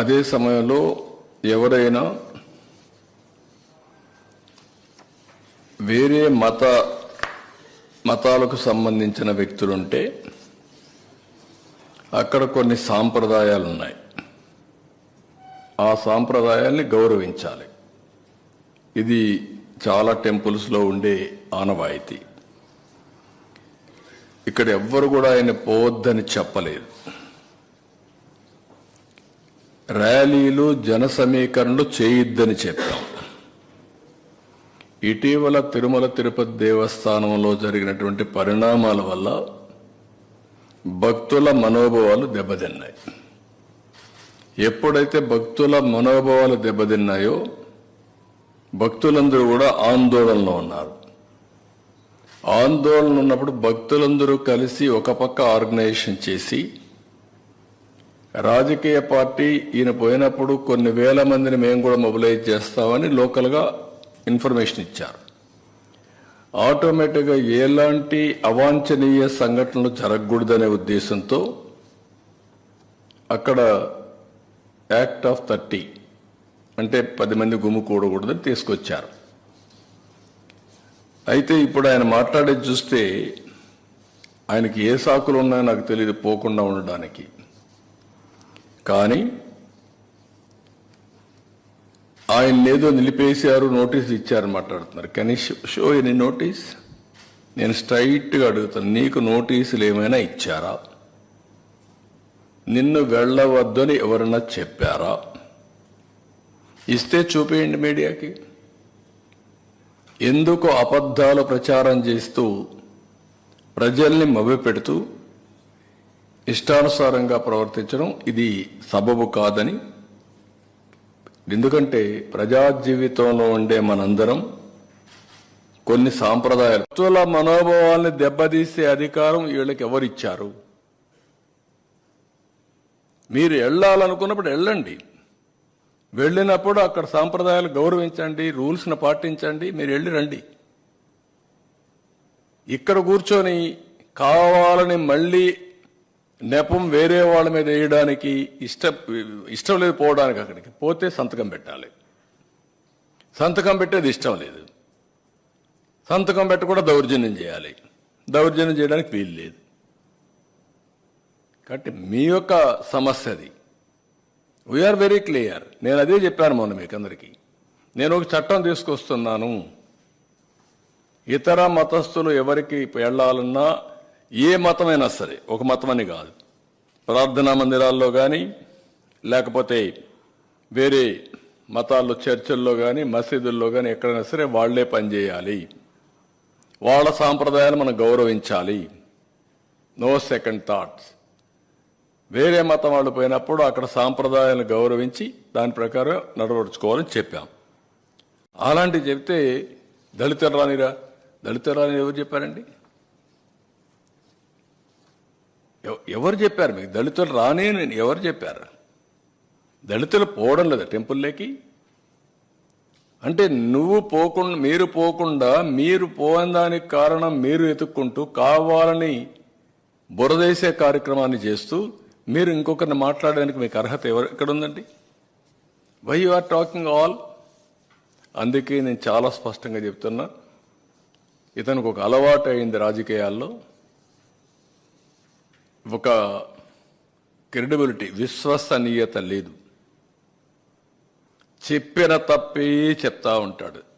అదే సమయంలో ఎవరైనా వేరే మత మతాలకు సంబంధించిన వ్యక్తులుంటే అక్కడ కొన్ని సాంప్రదాయాలు ఉన్నాయి ఆ సాంప్రదాయాల్ని గౌరవించాలి. ఇది చాలా టెంపుల్స్లో ఉండే ఆనవాయితీ. ఇక్కడ ఎవ్వరు కూడా ఆయన పోవద్దని చెప్పలేదు. ర్యాలీలు జన సమీకరణలు చేయొద్దని చెప్పాం. ఇటీవల తిరుమల తిరుపతి దేవస్థానంలో జరిగినటువంటి పరిణామాల వల్ల భక్తుల మనోభావాలు దెబ్బతిన్నాయి. ఎప్పుడైతే భక్తుల మనోభావాలు దెబ్బతిన్నాయో భక్తులందరూ కూడా ఆందోళనలో ఉన్నారు. ఆందోళన ఉన్నప్పుడు భక్తులందరూ కలిసి ఒక పక్క ఆర్గనైజేషన్ చేసి రాజకీయ పార్టీ ఈయన పోయినప్పుడు కొన్ని వేల మందిని మేము కూడా మొబిలైజ్ చేస్తామని లోకల్గా ఇన్ఫర్మేషన్ ఇచ్చారు. ఆటోమేటిక్గా ఎలాంటి అవాంఛనీయ సంఘటనలు జరగకూడదనే ఉద్దేశంతో అక్కడ యాక్ట్ ఆఫ్ థర్టీ అంటే పది మంది గుమ్ము కూడకూడదని తీసుకొచ్చారు. అయితే ఇప్పుడు ఆయన మాట్లాడేది చూస్తే ఆయనకి ఏ సాకులు ఉన్నాయో నాకు తెలియదు పోకుండా ఉండడానికి. కానీ ఆయన ఏదో నిలిపేశారు నోటీస్ ఇచ్చారని మాట్లాడుతున్నారు. కానీ షో ఎనీ నోటీస్ నేను స్ట్రైట్గా అడుగుతాను నీకు నోటీసులు ఏమైనా ఇచ్చారా? నిన్ను వెళ్ళవద్దని ఎవరన్నా చెప్పారా? ఇస్తే చూపేయండి మీడియాకి. ఎందుకు అబద్ధాలు ప్రచారం చేస్తూ ప్రజల్ని మభ్యపెడుతూ ఇష్టానుసారంగా ప్రవర్తించడం ఇది సబబు కాదని. ఎందుకంటే ప్రజా జీవితంలో ఉండే మనందరం కొన్ని సాంప్రదాయాలు. భక్తుల మనోభావాల్ని దెబ్బతీసే అధికారం వీళ్ళకి ఎవరిచ్చారు? మీరు వెళ్ళాలనుకున్నప్పుడు వెళ్ళండి. వెళ్ళినప్పుడు అక్కడ సాంప్రదాయాలు గౌరవించండి రూల్స్ని పాటించండి మీరు వెళ్ళి రండి. ఇక్కడ కూర్చొని కావాలని మళ్ళీ నెపం వేరే వాళ్ళ మీద వేయడానికి ఇష్ట ఇష్టం లేదు పోవడానికి అక్కడికి. పోతే సంతకం పెట్టాలి. సంతకం పెట్టేది ఇష్టం లేదు. సంతకం పెట్టి కూడా దౌర్జన్యం చేయాలి. దౌర్జన్యం చేయడానికి వీలు లేదు. కాబట్టి మీ యొక్క సమస్య అది వీఆర్ వెరీ క్లియర్ నేను అదే చెప్పాను మొన్న మీకు అందరికీ నేను ఒక చట్టం తీసుకొస్తున్నాను. ఇతర మతస్థులు ఎవరికి వెళ్ళాలన్నా ఏ మతమైనా సరే ఒక మతం అని కాదు. ప్రార్థనా మందిరాల్లో కానీ లేకపోతే వేరే మతాల్లో చర్చల్లో కానీ మసీదుల్లో కానీ ఎక్కడైనా సరే వాళ్ళే పనిచేయాలి వాళ్ళ సాంప్రదాయాలు మనం గౌరవించాలి. No second thoughts. వేరే మతం వాళ్ళు పోయినప్పుడు అక్కడ సాంప్రదాయాలను గౌరవించి దాని ప్రకారం నడవడుచుకోవాలని చెప్పాం. అలాంటివి చెప్తే దళితులు రానిరా? దళితులు రాని ఎవరు చెప్పారండి? ఎవరు చెప్పారు మీకు? దళితులు రానే నేను ఎవరు చెప్పారు? దళితులు పోవడం లేదా టెంపుల్లోకి. అంటే నువ్వు పోకుండా మీరు పోకుండా మీరు పోని దానికి కారణం మీరు ఎతుక్కుంటూ కావాలని బురదేసే కార్యక్రమాన్ని చేస్తూ మీరు ఇంకొకరిని మాట్లాడడానికి మీకు అర్హత ఎవరు ఎక్కడ ఉందండి why you are talking all అందుకే నేను చాలా స్పష్టంగా చెప్తున్నా. ఇతనికి ఒక అలవాటు అయింది రాజకీయాల్లో. ఒక క్రెడిబిలిటీ విశ్వసనీయత లేదు. చెప్పిన తప్పే చెప్తా ఉంటాడు.